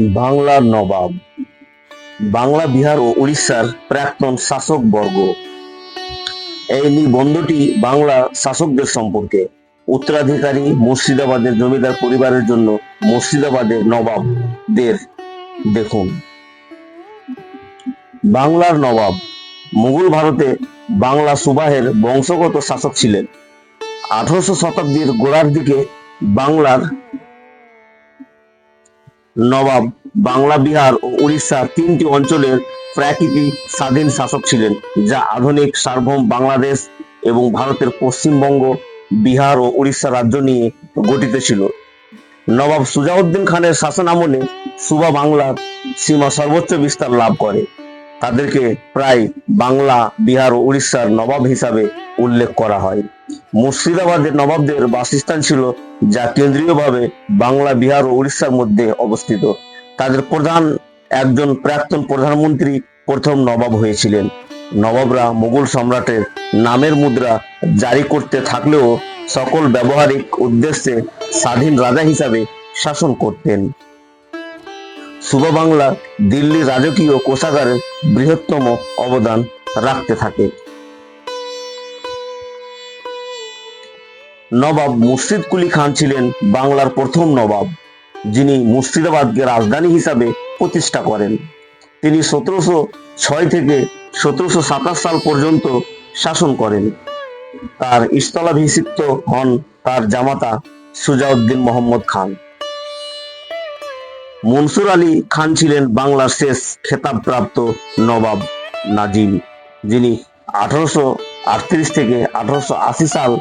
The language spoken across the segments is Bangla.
বাংলার নবাব। বাংলা, বিহার ও উড়িষ্যার প্রাক্তন শাসক বর্গ। এই নিবন্ধটি বাংলা শাসকদের সম্পর্কে। উত্তরাধিকারী মুর্শিদাবাদের জমিদার পরিবারের জন্য মুর্শিদাবাদের নবাবদের দেখুন। বাংলার নবাব। মুঘল ভারতে বাংলা সুবাহের বংশগত শাসক ছিলেন। আঠারোশো শতাব্দীর গোড়ার দিকে বাংলার নবাব, বাংলা, বিহার ও উড়িষ্যা তিনটি অঞ্চলের প্রাকৃতিক স্বাধীন শাসক ছিলেন, যা আধুনিক, সার্বভৌম বাংলাদেশ এবং ভারতের পশ্চিমবঙ্গ, বিহার ও উড়িষ্যা রাজ্য নিয়ে গঠিত ছিল। নবাব সুজাউদ্দিন খানের শাসন আমলে সুবা বাংলার সীমা সর্বোচ্চ বিস্তার লাভ করে। তাদেরকে প্রায় বাংলা, বিহার ও উড়িষ্যার নবাব হিসাবে উল্লেখ করা হয়। মুর্শিদাবাদের নবাবদের বাসস্থান ছিল যা কেন্দ্রীয়ভাবে বাংলা, বিহার ও উড়িষ্যার মধ্যে অবস্থিত। তাদের প্রধান একজন প্রাক্তন প্রধানমন্ত্রী প্রথম নবাব হয়েছিলেন। নবাবরা মুঘল সম্রাটের নামের মুদ্রা জারি করতে থাকলেও সকল ব্যবহারিক উদ্দেশ্যে স্বাধীন রাজা হিসাবে শাসন করতেন। সুবা বাংলা দিল্লি রাজকীয় কোষাগারের বৃহত্তম অবদান রাখতে থাকে। নবাব মুর্শিদ কুলি খান ছিলেন বাংলার প্রথম নবাব, যিনি মুর্শিদাবাদকে রাজধানী হিসাবে প্রতিষ্ঠা করেন। তিনি সতেরোশো ছয় থেকে সতেরোশো সাতাশ সাল পর্যন্ত শাসন করেন। তার স্থলাভিষিক্ত হন তার জামাতা সুজাউদ্দিন মোহাম্মদ খান। মনসুর আলী খান ছিলেন বাংলার শেষ খেতাবপ্রাপ্ত নবাব নাজিম, যিনি আঠারোশো আটত্রিশ থেকে আঠারোশো আশি সাল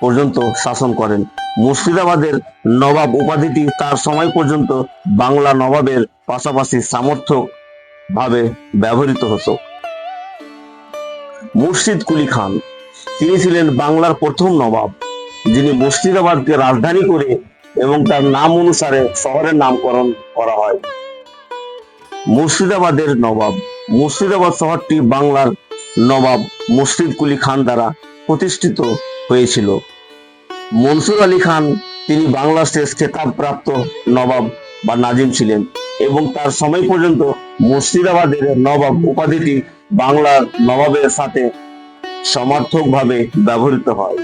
পর্যন্ত শাসন করেন। মুর্শিদাবাদের নবাব উপাধিটি তার সময় পর্যন্ত বাংলা নবাবের পাশাপাশি সামর্থক ভাবে ব্যবহৃত হতো। মুর্শিদ কুলি খান, তিনি ছিলেন বাংলার প্রথম নবাব, যিনি মুর্শিদাবাদকে রাজধানী করে এবং তার নাম অনুসারে শহরের নামকরণ করা হয়। মুর্শিদাবাদের নবাব, মুর্শিদাবাদ শহরটি বাংলার নবাব মুর্শিদ কুলি খান দ্বারা প্রতিষ্ঠিত হয়েছিল। মনসুর আলী খান, তিনি বাংলার শেষ খেতাব প্রাপ্ত নবাব বা নাজিম ছিলেন এবং তার সময় পর্যন্ত মুর্শিদাবাদের নবাব উপাধিটি বাংলার নবাবের সাথে সমার্থকভাবে ব্যবহৃত হয়।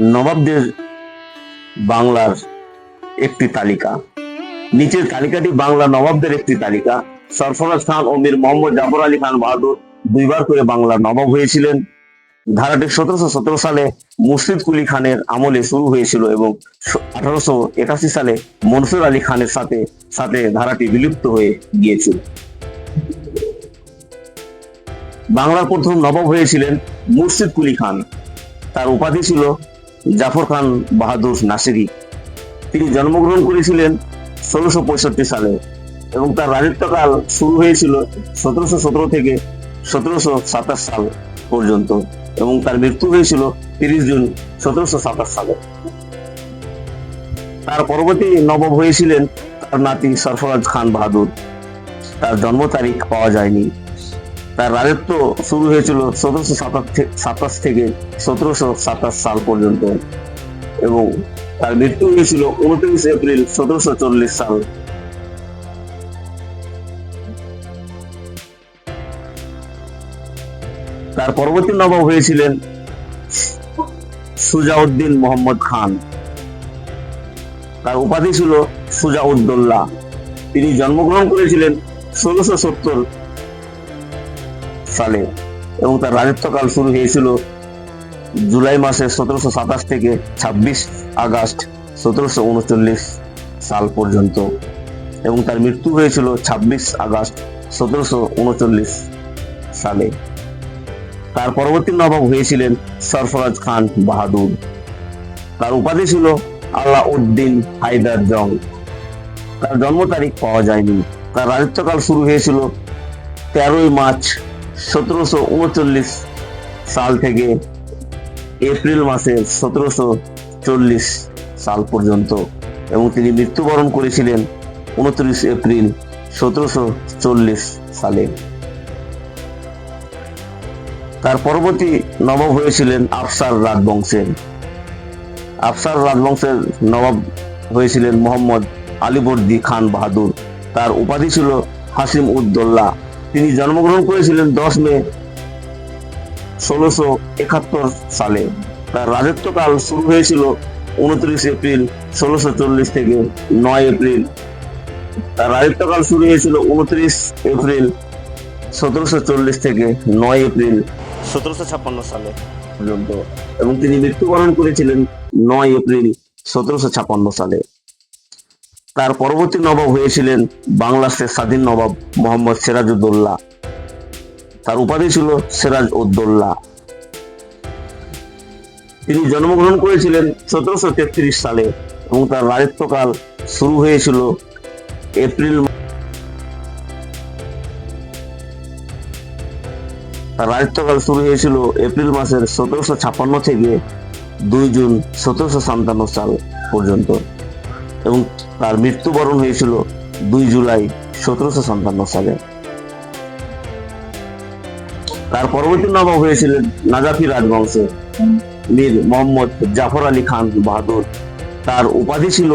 নবাবদের বাংলার একটি তালিকা। নিচের তালিকাটি বাংলা নবাবদের একটি তালিকা। সরফরাজ খান ও মীর মোহাম্মদ জাফর আলী খান বাহাদুর দুইবার করে বাংলার নবাব হয়েছিলেন। ধারাটি সতেরোশো সতেরো সালে মুর্শিদ কুলি খানের আমলে শুরু হয়েছিল এবং আঠারোশো একাশি সালে মনসুর আলী খানের সাথে সাথে ধারাটি বিলুপ্ত হয়ে গিয়েছিল। বাংলার প্রথম নবাব হয়েছিলেন মুর্শিদ কুলি খান। তার উপাধি ছিল জাফর খান বাহাদুর নাসিরি। তিনি জন্মগ্রহণ করেছিলেন ষোলোশো পঁয়ষট্টি সালে এবং তার রাজত্বকাল শুরু হয়েছিল সতেরোশো সতেরো থেকে সতেরোশো সাতাশ সাল। পর্যন্ত এবং তার মৃত্যু হয়েছিল তিরিশ জুন সতেরোশো সাতাশ সালে। তার পরবর্তী নবাব হয়েছিলেন তার নাতি সরফরাজ খান বাহাদুর। তার জন্ম তারিখ পাওয়া যায়নি। তার রাজত্ব শুরু হয়েছিল সতেরোশো সাতাশ থেকে সতেরোশো সাতাশ সাল পর্যন্ত এবং তার মৃত্যু হয়েছিল উনত্রিশ এপ্রিল সতেরোশো চল্লিশ সাল। তার পরবর্তী নবাব হয়েছিলেন সুজাউদ্দিন মোহাম্মদ খান। তার উপাধি ছিল সুজাউদ্দৌল্লা তিনি জন্মগ্রহণ করেছিলেন ষোলোশো সত্তর সালে এবং তার রাজত্বকাল শুরু হয়েছিল জুলাই মাসে সতেরোশো সাতাশ থেকে ছাব্বিশ আগস্ট সতেরোশো উনচল্লিশ সাল পর্যন্ত এবং তার মৃত্যু হয়েছিল ছাব্বিশ আগস্ট সতেরোশো উনচল্লিশ সালে। তার পরবর্তী নবাব হয়েছিলেন সরফরাজ খান বাহাদুর। তার উপাধি ছিল আল্লাহ উদ্দিন হায়দার জং। তার জন্ম তারিখ পাওয়া যায়নি। তার রাজত্বকাল শুরু হয়েছিল তেরোই মার্চ সতেরোশো উনচল্লিশ সাল থেকে এপ্রিল মাসের সতেরোশো চল্লিশ সাল পর্যন্ত এবং তিনি মৃত্যুবরণ করেছিলেন উনত্রিশ এপ্রিল সতেরোশো চল্লিশ সালে। তার পরবর্তী নবাব হয়েছিলেন আফসার রাজবংশের। আফসার রাজবংশের নবাব হয়েছিলেন মোহাম্মদ আলিবর্দি খান বাহাদুর। তার উপাধি ছিল হাসিম উদ্দোল্লা তিনি জন্মগ্রহণ করেছিলেন দশ মে ষোলোশো একাত্তর সালে। তার রাজত্বকাল শুরু হয়েছিল উনত্রিশ এপ্রিল ষোলোশো চল্লিশ থেকে নয় এপ্রিল। তার রাজত্বকাল শুরু হয়েছিল উনত্রিশ এপ্রিল সতেরোশো চল্লিশ থেকে নয় এপ্রিল। সতেরোশো ছাপ্পান্ন সালে। পর্যন্ত এবং তিনি মৃত্যুবরণ করেছিলেন নয় এপ্রিল সতেরোশো ছাপ্পান্ন সালে। তার পরবর্তী নবাব হয়েছিলেন স্বাধীন নবাব মোহাম্মদ তার উপাধি ছিল সিরাজ উদ্দৌলা তিনি জন্মগ্রহণ করেছিলেন সতেরোশো তেত্রিশ সালে এবং তার রাজত্বকাল শুরু হয়েছিল এপ্রিল তার রাজত্বকাল শুরু হয়েছিল এপ্রিল মাসের সতেরোশো ছাপ্পান্ন থেকে দুই জুন সতেরোশো সাতান্ন সাল পর্যন্ত। এবং তার মৃত্যুবরণ হয়েছিল দুই জুলাই সতেরোশো সাতান্ন সালে। তার পরবর্তী নবাব হয়েছিলেন নাজাফি রাজবংশে। মীর মোহাম্মদ জাফর আলী খান বাহাদুর। তার উপাধি ছিল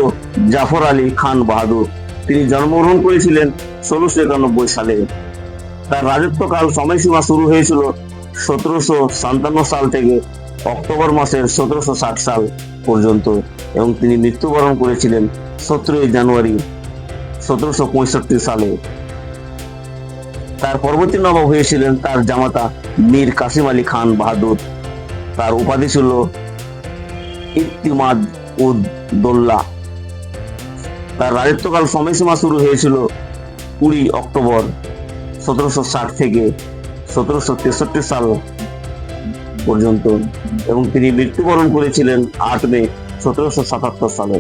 জাফর আলী খান বাহাদুর। তিনি জন্মগ্রহণ করেছিলেন ষোলোশো একানব্বই সালে। তার রাজত্বকাল সময়সীমা শুরু হয়েছিল সতেরোশো সাতান্ন সাল থেকে অক্টোবর মাসের সতেরোশো ষাট সাল পর্যন্ত এবং তিনি মৃত্যুবরণ করেছিলেন সতেরোই জানুয়ারি সতেরোশো পঁয়ষট্টি সালে। তার পরবর্তী নবাব হয়েছিলেন তার জামাতা মীর কাসিম আলী খান বাহাদুর। তার উপাধি ছিল ইতিমাদ উদ দোল্লা তার রাজত্বকাল সময়সীমা শুরু হয়েছিল কুড়ি অক্টোবর সতেরোশো ষাট থেকে সতেরোশো তেষট্টি সাল পর্যন্ত এবং তিনি মৃত্যুবরণ করেছিলেন আট মে সতেরোশো সাতাত্তর সালে।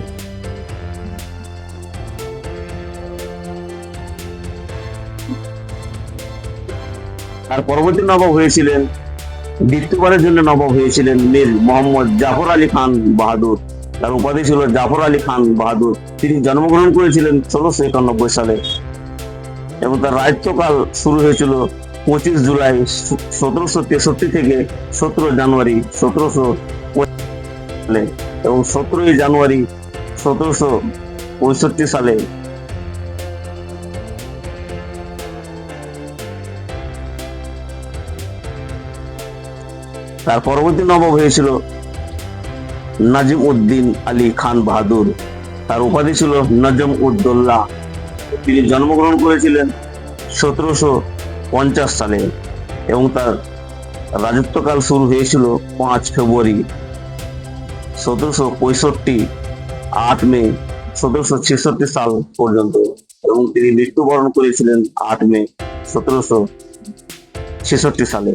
তার পরবর্তী নবাব হয়েছিলেন দ্বিতীয়বারের জন্য নবাব হয়েছিলেন মীর মোহাম্মদ জাফর আলী খান বাহাদুর। তার উপাধি ছিল জাফর আলী খান বাহাদুর। তিনি জন্মগ্রহণ করেছিলেন ষোলোশো একানব্বই সালে। এবং তার রাজত্বকাল শুরু হয়েছিল পঁচিশ জুলাই সতেরোশো তেষট্টি থেকে সতেরো জানুয়ারি সতেরোশো সালে এবং সতেরোই জানুয়ারি সতেরোশো পঁয়ষট্টি সালে। তার পরবর্তী নবাব হয়েছিল নাজিম উদ্দিন আলী খান বাহাদুর। তার উপাধি ছিল নজম উদ্দোল্লা তিনি জন্মগ্রহণ করেছিলেন সতেরোশো পঞ্চাশ সালে এবং তার রাজত্বকাল শুরু হয়েছিল পাঁচ ফেব্রুয়ারি। সতেরোশো পঁয়ষট্টি আট মে সতেরোশো ছেষট্টি সাল পর্যন্ত এবং তিনি মৃত্যুবরণ করেছিলেন আট মে সতেরোশো ছেষট্টি সালে।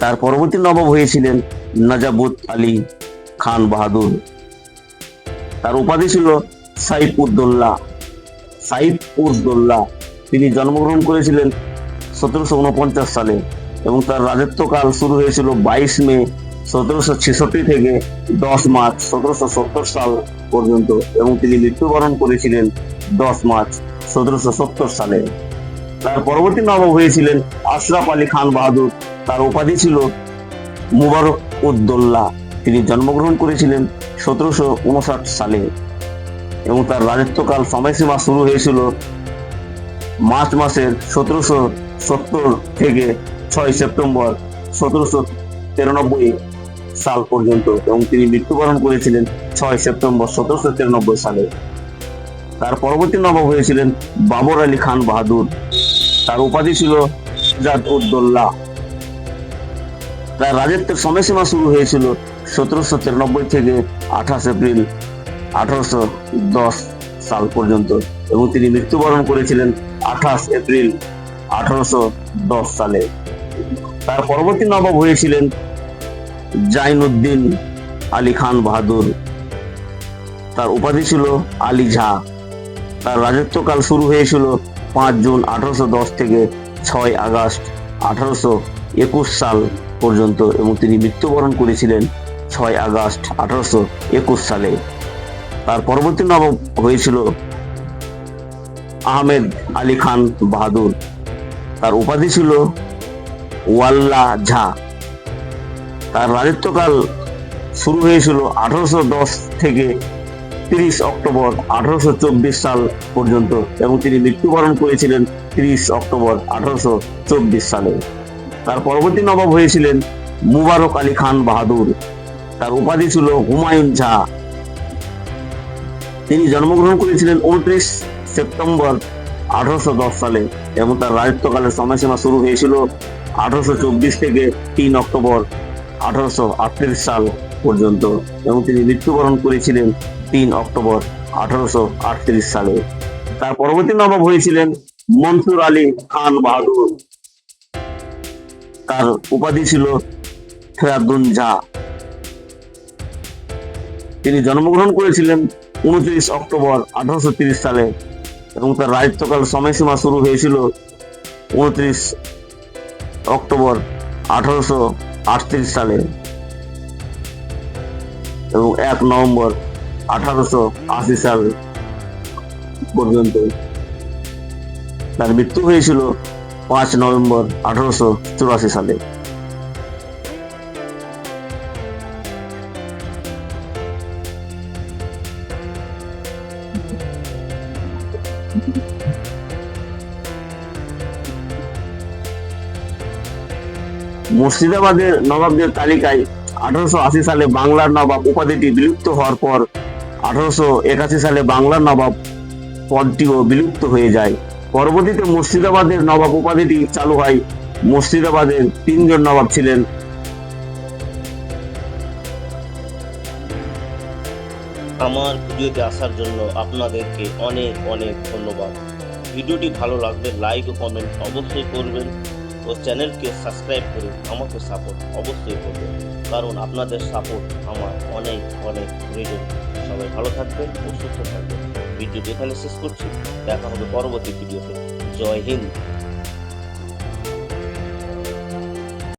তার পরবর্তী নবাব হয়েছিলেন নাজাবুত আলী খান বাহাদুর। তার উপাধি ছিল সাইফ সাইফ উদ্দোল্লা তিনি জন্মগ্রহণ করেছিলেন সতেরোশো উনপঞ্চাশ সালে এবং তার রাজত্বকাল শুরু হয়েছিল বাইশ মে সতেরোশো ছেষট্টি থেকে দশ মার্চ সতেরোশো সত্তর সাল পর্যন্ত এবং তিনি মৃত্যুবরণ করেছিলেন দশ মার্চ সতেরোশো সত্তর সালে। তার পরবর্তী নবাব হয়েছিলেন আশরাফ আলী খান বাহাদুর। তার উপাধি ছিল মুবারক উদ্দোল্লা তিনি জন্মগ্রহণ করেছিলেন সতেরোশো উনষাট সালে। এবং তার রাজত্বকাল সময়সীমা শুরু হয়েছিল মার্চ মাসের সতেরোশো সত্তর থেকে ছয় সেপ্টেম্বর সতেরোশো তিরানব্বই সাল পর্যন্ত এবং তিনি মৃত্যুবরণ করেছিলেন ছয় সেপ্টেম্বর সতেরোশো তিরানব্বই সালে। তার পরবর্তী নবাব হয়েছিলেন বাবর আলী খান বাহাদুর। তার উপাধি ছিল উদ্দোল্লা তার রাজত্বের সময়সীমা শুরু হয়েছিল সতেরোশো তিরানব্বই থেকে আঠাশ এপ্রিল আঠারোশো দশ সাল পর্যন্ত, এবং তিনি মৃত্যুবরণ করেছিলেন আঠাশ এপ্রিল আঠারোশো দশ সালে। তার পরবর্তী নবাব হয়েছিলেন জাইনুদ্দিন আলী খান বাহাদুর। তার উপাধি ছিল আলী ঝা। তার রাজত্বকাল শুরু হয়েছিল পাঁচ জুন আঠারোশো দশ থেকে ছয় আগস্ট আঠারোশো একুশ সাল পর্যন্ত, এবং তিনি মৃত্যুবরণ করেছিলেন ছয় আগস্ট আঠারোশো একুশ সালে। তার পরবর্তী নবাব হয়েছিল আহমেদ আলী খান বাহাদুর। তার উপাধি ছিল ওয়াল্লা ঝা। তার রাজত্বকাল শুরু হয়েছিল আঠারোশো দশ থেকে তিরিশ অক্টোবর আঠারোশো চব্বিশ সাল পর্যন্ত এবং তিনি মৃত্যুবরণ করেছিলেন তিরিশ অক্টোবর আঠারোশো চব্বিশ সালে। তার পরবর্তী নবাব হয়েছিলেন মুবারক আলী খান বাহাদুর। তার উপাধি ছিল হুমায়ুন ঝা। তিনি জন্মগ্রহণ করেছিলেন উনত্রিশ সেপ্টেম্বর আঠারোশো দশ সালে এবং তার রাজত্বকালের সময়সীমা শুরু হয়েছিল আঠারোশো চব্বিশ থেকে তিন অক্টোবর আঠারোশো আটত্রিশ সাল পর্যন্ত এবং তিনি মৃত্যুবরণ করেছিলেন তিন অক্টোবর আঠারোশো আটত্রিশ সালে। তার পরবর্তী নবাব হয়েছিলেন মনসুর আলী খান বাহাদুর। তার উপাধি ছিল ফেরাদুন ঝা তিনি জন্মগ্রহণ করেছিলেন উনত্রিশ অক্টোবর আঠারোশো সালে এবং তার রাজত্বকাল সময়সীমা শুরু হয়েছিল উনত্রিশ অক্টোবর আঠারোশো আটত্রিশ সালে এবং এক নভেম্বর আঠারোশো আশি সাল পর্যন্ত। তার মৃত্যু হয়েছিল পাঁচ নভেম্বর আঠারোশো চুরাশি সালে। মুর্শিদাবাদের নবাবদের তালিকায় আঠারোশো আশি সালে বাংলার নবাব উপাধিটি বিলুপ্ত হওয়ার পর আঠারোশো একাশি সালে বাংলার নবাব পদটিও বিলুপ্ত হয়ে যায়। পরবর্তীতে মুর্শিদাবাদের নবাব উপাধিটি চালু হয়। মুর্শিদাবাদের তিনজন নবাব ছিলেন। আমার ভিডিওতে আসার জন্য আপনাদেরকে অনেক অনেক ধন্যবাদ। ভিডিওটি ভালো লাগলে লাইক ও কমেন্ট অবশ্যই করবেন। ও চ্যানেলকে সাবস্ক্রাইব করে আমাকে সাপোর্ট অবশ্যই করবেন। কারণ আপনাদের সাপোর্ট আমার অনেক অনেক প্রয়োজন সবাই ভালো থাকবেন ও সুস্থ থাকবেন। ভিডিওটি এখানে শেষ করছি। দেখা হবে পরবর্তী ভিডিওতে। জয় হিন্দ।